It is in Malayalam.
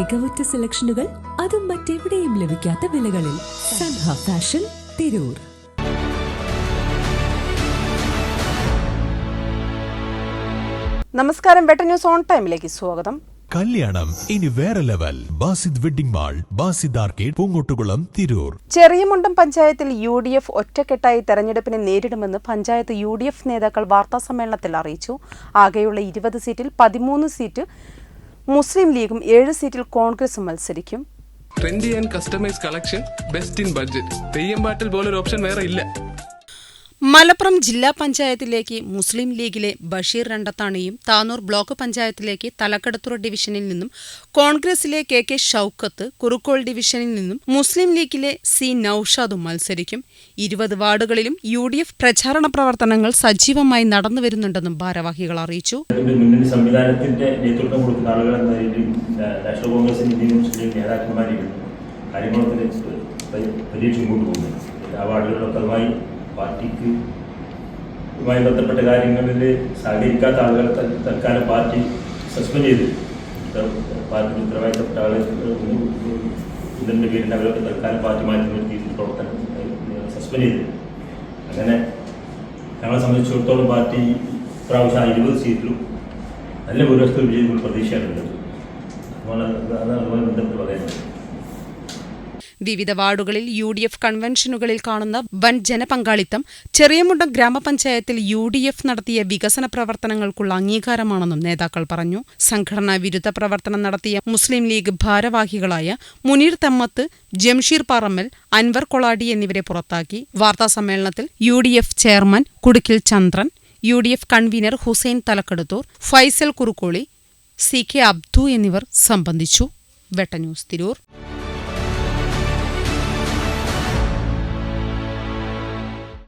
മികവുറ്റ സെലക്ഷനുകൾ അതും മറ്റെവിടെയും ലഭിക്കാത്ത വിലകളിൽ സൻഹ ഫാഷൻ തിരൂർ. നമസ്കാരം ബെറ്റർ ന്യൂസ് ഓൺ ടൈമിലേക്ക് സ്വാഗതം. കല്യാണം ഇനി വേറെ level. Basid wedding mall Basid arcade Poongottukulam Tirur. Cheriyamundam പഞ്ചായത്തിൽ യു ഡി എഫ് ഒറ്റക്കെട്ടായി തെരഞ്ഞെടുപ്പിനെ നേരിടുമെന്ന് പഞ്ചായത്ത് യു ഡി എഫ് നേതാക്കൾ വാർത്താസമ്മേളനത്തിൽ അറിയിച്ചു. ആകെയുള്ള ഇരുപത് സീറ്റിൽ പതിമൂന്ന് സീറ്റ് മുസ്ലിം ലീഗും ഏഴ് സീറ്റിൽ കോൺഗ്രസും മത്സരിക്കും. Trendy and customise collection best in budget Theyyam പാട്ടിൽ പോലൊരു ഓപ്ഷൻ വേറെ ഇല്ല. മലപ്പുറം ജില്ലാ പഞ്ചായത്തിലേക്ക് മുസ്ലിം ലീഗിലെ ബഷീർ രണ്ടത്താണിയും താനൂർ ബ്ലോക്ക് പഞ്ചായത്തിലേക്ക് തലക്കടത്തൂർ ഡിവിഷനിൽ നിന്നും കോൺഗ്രസിലെ കെ കെ ഷൌക്കത്ത് കുറുക്കോൾ ഡിവിഷനിൽ നിന്നും മുസ്ലിം ലീഗിലെ സി നൌഷാദും മത്സരിക്കും. ഇരുപത് വാർഡുകളിലും യു ഡി എഫ് പ്രചാരണ പ്രവർത്തനങ്ങൾ സജീവമായി നടന്നുവരുന്നുണ്ടെന്നും ഭാരവാഹികൾ അറിയിച്ചു. സംവിധാനത്തിന്റെ നേതൃത്വം കൊടുക്കുന്ന പരീക്ഷ മുമ്പോട്ട് പോകുന്നു ആ വാർഡുകളിലൊക്കെ അതുമായി പാർട്ടിക്ക് ഇതുമായി ബന്ധപ്പെട്ട കാര്യങ്ങളിൽ സഹകരിക്കാത്ത ആളുകളെ തൽ- തൽക്കാലം പാർട്ടി സസ്പെൻഡ് ചെയ്തു. പാർട്ടി ഉത്തരവാദിത്തപ്പെട്ട ആളുകൾ ഇതിന്റെ പേരിൽ അവരൊക്കെ തൽക്കാലം പാർട്ടി മാറ്റി നിർത്തിയിട്ട് പ്രവർത്തനം സസ്പെൻഡ് ചെയ്തു. അങ്ങനെ ഞങ്ങളെ സംബന്ധിച്ചിടത്തോളം പാർട്ടി പ്രാവശ്യം ഇരുപത് സീറ്റിലും നല്ല ഭൂരിപക്ഷത്തിൽ വിജയിക്കുന്ന പ്രതീക്ഷയാണുള്ളത്. അതുപോലെ അതാണ് അതുമായി ബന്ധപ്പെട്ട് പറയുന്നത് വിവിധ വാർഡുകളിൽ യു ഡി എഫ് കൺവെൻഷനുകളിൽ കാണുന്ന വൻ ജനപങ്കാളിത്തം ചെറിയമുണ്ടം ഗ്രാമപഞ്ചായത്തിൽ യു ഡി എഫ് നടത്തിയ വികസന പ്രവർത്തനങ്ങൾക്കുള്ള അംഗീകാരമാണെന്നും നേതാക്കൾ പറഞ്ഞു. സംഘടനാ വിരുദ്ധ പ്രവർത്തനം നടത്തിയ മുസ്ലിം ലീഗ് ഭാരവാഹികളായ മുനീർ തമ്മത്ത് ജംഷീർ പാറമ്മൽ അൻവർ കൊളാടി എന്നിവരെ പുറത്താക്കി. വാർത്താസമ്മേളനത്തിൽ U D F chairman കുടുക്കിൽ Chandran U D F convener Hussain Thalakkeduthur Faisal Kurukkoli C K Abdu എന്നിവർ സംബന്ധിച്ചു. വെട്ട ന്യൂസ് തിരൂർ.